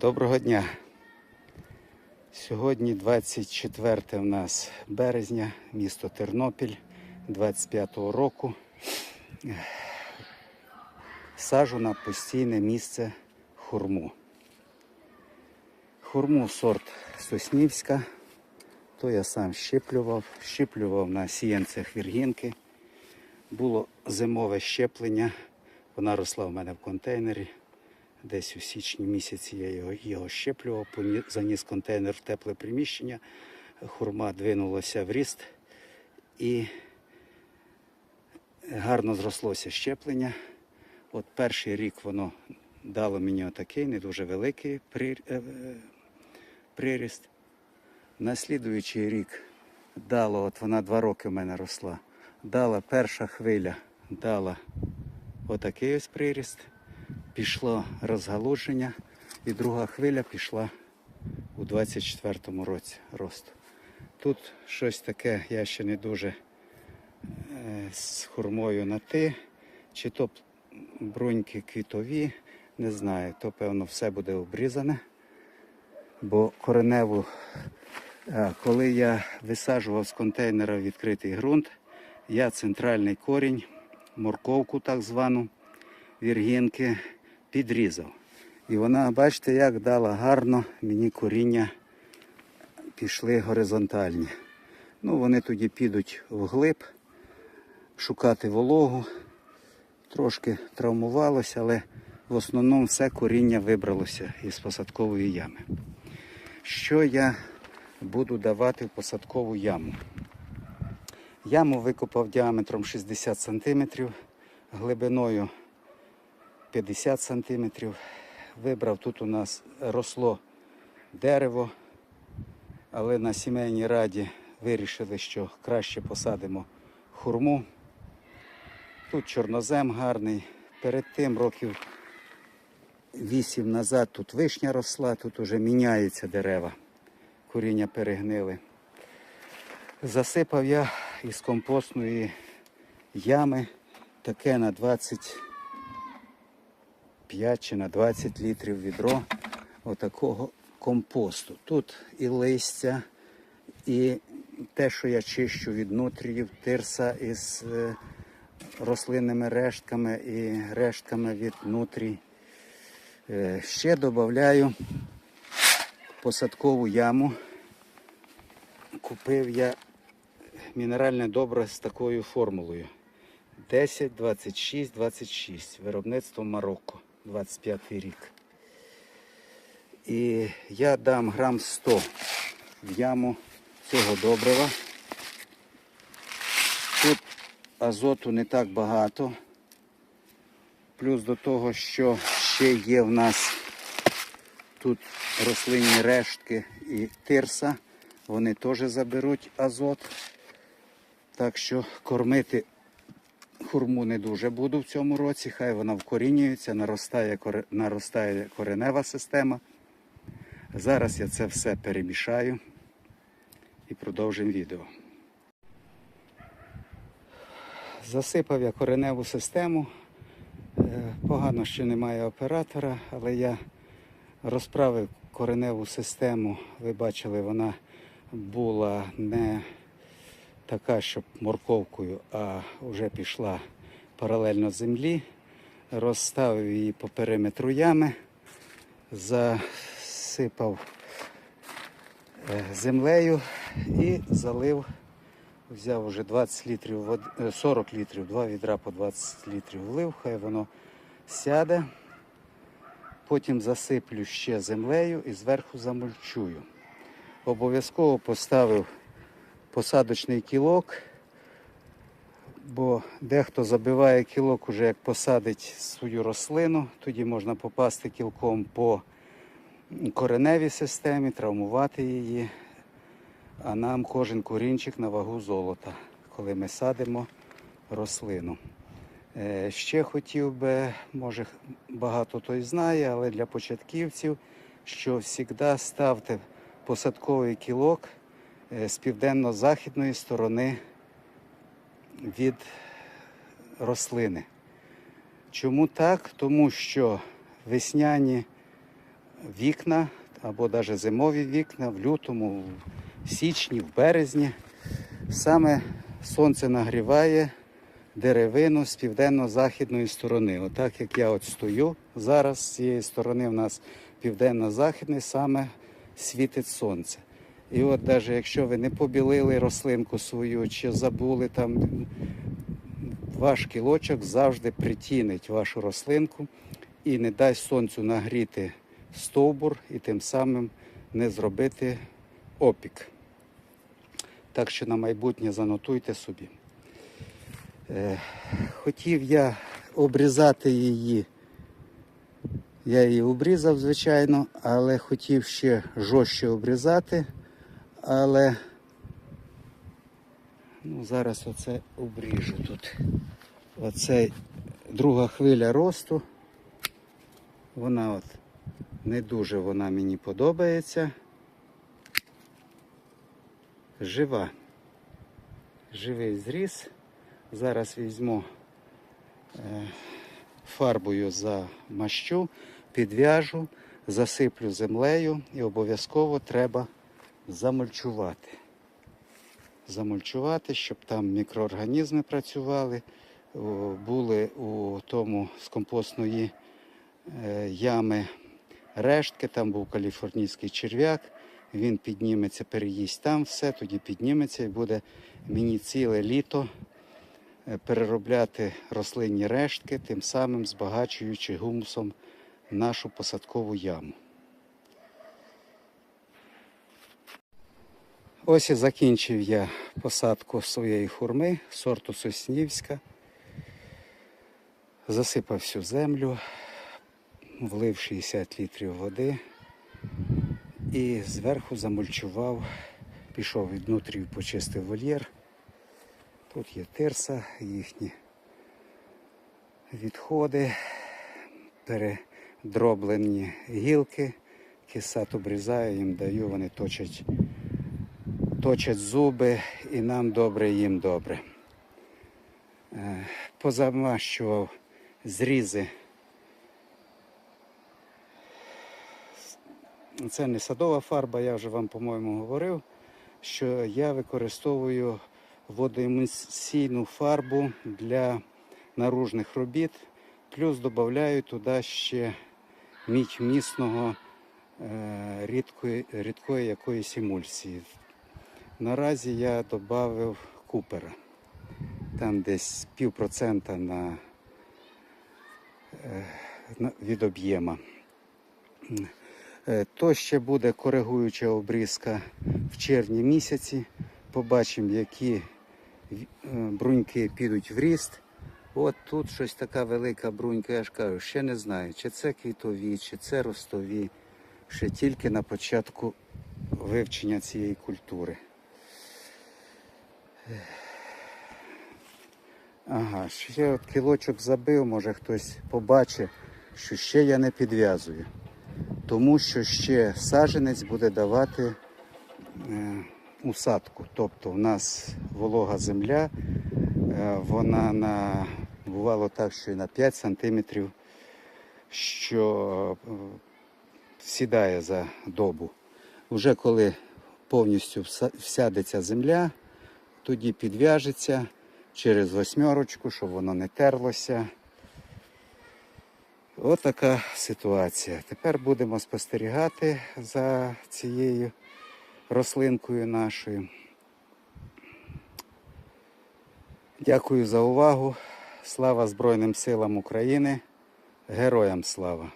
Доброго дня. Сьогодні 24 у нас березня, місто Тернопіль 25-го року. Сажу на постійне місце хурму. Хурму сорт Соснівська. То я сам щеплював, щеплював на сіянцях віргінки. Було зимове щеплення. Вона росла в мене в контейнері. Десь у січні місяці я його, його щеплював, заніс контейнер в тепле приміщення, хурма двинулася в ріст і гарно зрослося щеплення. От перший рік воно дало мені отакий не дуже великий е, е, приріст. На слідуючий рік дало, от вона два роки в мене росла, дала перша хвиля, дала отакий ось приріст пішло розгалуження, і друга хвиля пішла у 24-му році росту. Тут щось таке, я ще не дуже е, з хурмою на ти, чи то бруньки квітові, не знаю, то певно все буде обрізане. Бо кореневу, е, коли я висаджував з контейнера відкритий ґрунт, я центральний корінь, морковку так звану, віргінки підрізав. І вона, бачите, як дала гарно мені коріння пішли горизонтальні. Ну, вони тоді підуть вглиб, шукати вологу. Трошки травмувалося, але в основному все коріння вибралося із посадкової ями. Що я буду давати в посадкову яму? Яму викопав діаметром 60 см, глибиною 50 сантиметрів. Вибрав тут у нас росло дерево, але на сімейній раді вирішили, що краще посадимо хурму. Тут чорнозем гарний. Перед тим років 8 назад тут вишня росла, тут уже міняються дерева. Коріння перегнили. Засипав я із компостної ями таке на 20 5 чи на 20 літрів відро отакого компосту. Тут і листя, і те, що я чищу від нутріїв, тирса із е, рослинними рештками і рештками від нутрій. Е, Ще додаю посадкову яму. Купив я мінеральне добре з такою формулою. 10, 26, 26. Виробництво Марокко, 25 рік. І я дам грам 100 в яму цього добрива. Тут азоту не так багато. Плюс до того, що ще є в нас тут рослинні рештки і тирса. Вони теж заберуть азот. Так що кормити хурму не дуже буду в цьому році, хай вона вкорінюється, наростає, наростає коренева система. Зараз я це все перемішаю і продовжимо відео. Засипав я кореневу систему. Е, Погано, що немає оператора, але я розправив кореневу систему. Ви бачили, вона була не така, щоб морковкою, а вже пішла паралельно землі. Розставив її по периметру ями, засипав е, землею і залив. Взяв уже 20 літрів води, е, 40 літрів, два відра по 20 літрів влив, хай воно сяде. Потім засиплю ще землею і зверху замульчую. Обов'язково поставив посадочний кілок, бо дехто забиває кілок уже як посадить свою рослину, тоді можна попасти кілком по кореневій системі, травмувати її. А нам кожен корінчик на вагу золота, коли ми садимо рослину. Е, Ще хотів би, може багато хто знає, але для початківців, що завжди ставте посадковий кілок з південно-західної сторони від рослини. Чому так? Тому що весняні вікна або навіть зимові вікна в лютому, в січні, в березні. Саме сонце нагріває деревину з південно-західної сторони. Отак як я от стою зараз з цієї сторони, в нас південно-західний саме світить сонце. І от навіть якщо ви не побілили рослинку свою чи забули там, ваш кілочок завжди притінить вашу рослинку і не дасть сонцю нагріти стовбур і тим самим не зробити опік. Так що на майбутнє занотуйте собі. Е, хотів я обрізати її. Я її обрізав, звичайно, але хотів ще жорстче обрізати. Але ну, зараз оце обріжу тут. Оце друга хвиля росту. Вона от не дуже вона мені подобається. Жива. Живий зріз. Зараз візьму е, фарбою замащу, підв'яжу, засиплю землею і обов'язково треба замульчувати. Замульчувати, щоб там мікроорганізми працювали, були у тому з компостної е, ями рештки, там був каліфорнійський черв'як, він підніметься, переїсть там все, тоді підніметься і буде мені ціле літо е, переробляти рослинні рештки, тим самим збагачуючи гумусом нашу посадкову яму. Ось і закінчив я посадку своєї хурми сорту Соснівська. Засипав всю землю, влив 60 літрів води і зверху замульчував, пішов від нутрів, почистив вольєр. Тут є тирса, їхні відходи, передроблені гілки, кисат обрізаю, їм даю, вони точать, точать зуби і нам добре, їм добре. Е, Позамащував зрізи. Це не садова фарба, я вже вам, по-моєму, говорив, що я використовую водоемульсійну фарбу для наружних робіт, плюс додаю туди ще мідь місного е, рідкої, рідкої якоїсь емульсії. Наразі я додав купера. Там десь пів процента на, е, на, від об'єма. Е, То ще буде коригуюча обрізка в червні місяці. Побачимо, які е, бруньки підуть в ріст. От тут щось така велика брунька, я ж кажу, ще не знаю, чи це квітові, чи це ростові. Ще тільки на початку вивчення цієї культури. Ага, ще от кілочок забив, може хтось побачить, що ще я не підв'язую. Тому що ще саджанець буде давати е, усадку. Тобто в нас волога земля, е, вона на, бувало так, що і на 5 сантиметрів, що е, сідає за добу. Вже коли повністю всядеться земля, тоді підв'яжеться через восьмерочку, щоб воно не терлося. Ось така ситуація. Тепер будемо спостерігати за цією рослинкою нашою. Дякую за увагу. Слава Збройним силам України. Героям слава!